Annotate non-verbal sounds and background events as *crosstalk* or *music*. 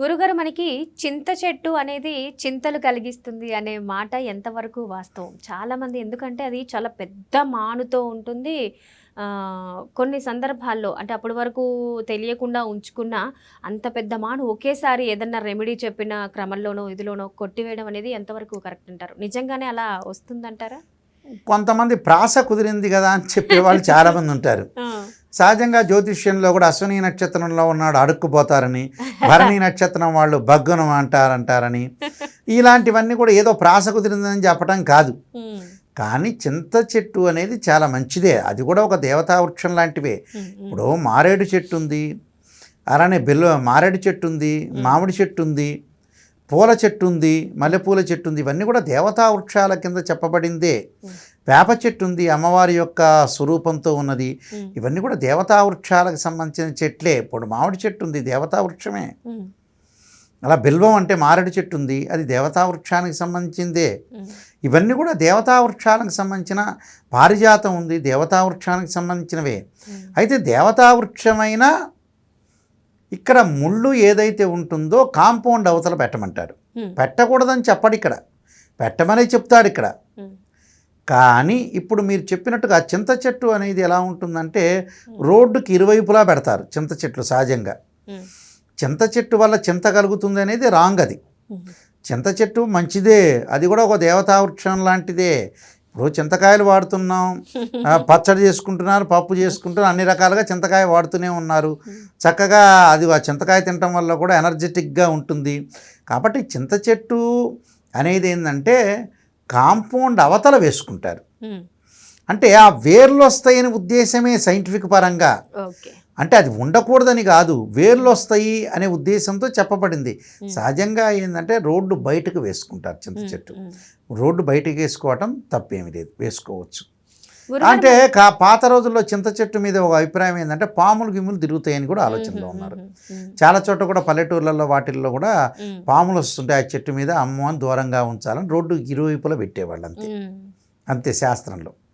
గురుగారు మనకి చింత చెట్టు అనేది చింతలు కలిగిస్తుంది అనే మాట ఎంతవరకు వాస్తవం? చాలా మంది ఎందుకంటే అది చాలా పెద్ద మానుతో ఉంటుంది. కొన్ని సందర్భాల్లో అంటే అప్పటి వరకు తెలియకుండా ఉంచుకున్న అంత పెద్ద మాను ఒకేసారి ఏదన్నా రెమెడీ చెప్పిన క్రమంలోనో ఇదిలోనో కొట్టివేయడం అనేది ఎంతవరకు కరెక్ట్ అంటారు? నిజంగానే అలా వస్తుందంటారా? కొంతమంది ప్రాస కుదిరింది కదా అని చెప్పే వాళ్ళు చాలామంది ఉంటారు. సహజంగా జ్యోతిష్యంలో కూడా అశ్విని నక్షత్రంలో ఉన్నాడు అడుక్కుపోతారని. భరణి నక్షత్రం వాళ్ళు బగ్గునం అంటారంటారని. ఇలాంటివన్నీ కూడా ఏదో ప్రాస కుదిరిందని చెప్పడం కాదు. కానీ చింత చెట్టు అనేది చాలా మంచిదే. అది కూడా ఒక దేవతా వృక్షం లాంటివే. ఇప్పుడు మారేడు చెట్టు ఉంది. అలానే బెల్ల మారేడు చెట్టు ఉంది మామిడి చెట్టు ఉంది పూల చెట్టు ఉంది మల్లెపూల చెట్టు ఉంది. ఇవన్నీ కూడా దేవతా వృక్షాల కింద చెప్పబడిందే. వేప చెట్టు ఉంది అమ్మవారి యొక్క స్వరూపంతో ఉన్నది. ఇవన్నీ కూడా దేవతా వృక్షాలకు సంబంధించిన చెట్లే. ఇప్పుడు మామిడి చెట్టు ఉంది దేవతా వృక్షమే. అలా బిల్వం అంటే మారేడు చెట్టు ఉంది అది దేవతా వృక్షానికి సంబంధించిందే. ఇవన్నీ కూడా దేవతా వృక్షాలకు సంబంధించిన పారిజాతం ఉంది దేవతా వృక్షానికి సంబంధించినవే. అయితే దేవతా వృక్షమైన ఇక్కడ ముళ్ళు ఏదైతే ఉంటుందో కాంపౌండ్ అవతల పెట్టమంటారు. పెట్టకూడదని చెప్పడు ఇక్కడ. పెట్టమనే చెప్తాడు ఇక్కడ. కానీ ఇప్పుడు మీరు చెప్పినట్టుగా చింత చెట్టు అనేది ఎలా ఉంటుందంటే రోడ్డుకి ఇరువైపులా పెడతారు చింత చెట్లు సహజంగా. చింత చెట్టు వల్ల చింత కలుగుతుంది అనేది రాంగ్ అది. చింత చెట్టు మంచిదే అది కూడా ఒక దేవతా వృక్షం లాంటిదే. ఇప్పుడు చింతకాయలు వాడుతున్నాం *laughs* పచ్చడి చేసుకుంటున్నారు పప్పు చేసుకుంటున్నారు అన్ని రకాలుగా చింతకాయ వాడుతూనే ఉన్నారు. చక్కగా అది ఆ చింతకాయ తినటం వల్ల కూడా ఎనర్జెటిక్గా ఉంటుంది. కాబట్టి చింత చెట్టు అనేది ఏంటంటే కాంపౌండ్ అవతల వేసుకుంటారు. ఉమ్, అంటే ఆ వేర్లు వస్తాయని ఉద్దేశమే సైంటిఫిక్ పరంగా. అంటే అది ఉండకూడదని కాదు వేర్లు వస్తాయి అనే ఉద్దేశంతో చెప్పబడింది. సహజంగా ఏంటంటే రోడ్డు బయటకు వేసుకుంటారు చింత చెట్టు. ఉమ్. రోడ్డు బయటకు వేసుకోవటం తప్పేమీ లేదు వేసుకోవచ్చు. అంటే పాత రోజుల్లో చింత చెట్టు మీద ఒక అభిప్రాయం ఏంటంటే పాములు గిమ్ములు తిరుగుతాయని కూడా ఆలోచనలో ఉన్నారు. చాలా చోట్ల కూడా పల్లెటూర్లలో వాటిల్లో కూడా పాములు వస్తుంటాయి ఆ చెట్టు మీద అమ్మ అని దూరంగా ఉంచాలని రోడ్డు ఇరువైపులా పెట్టేవాళ్ళు అంతే. అంతే శాస్త్రంలో.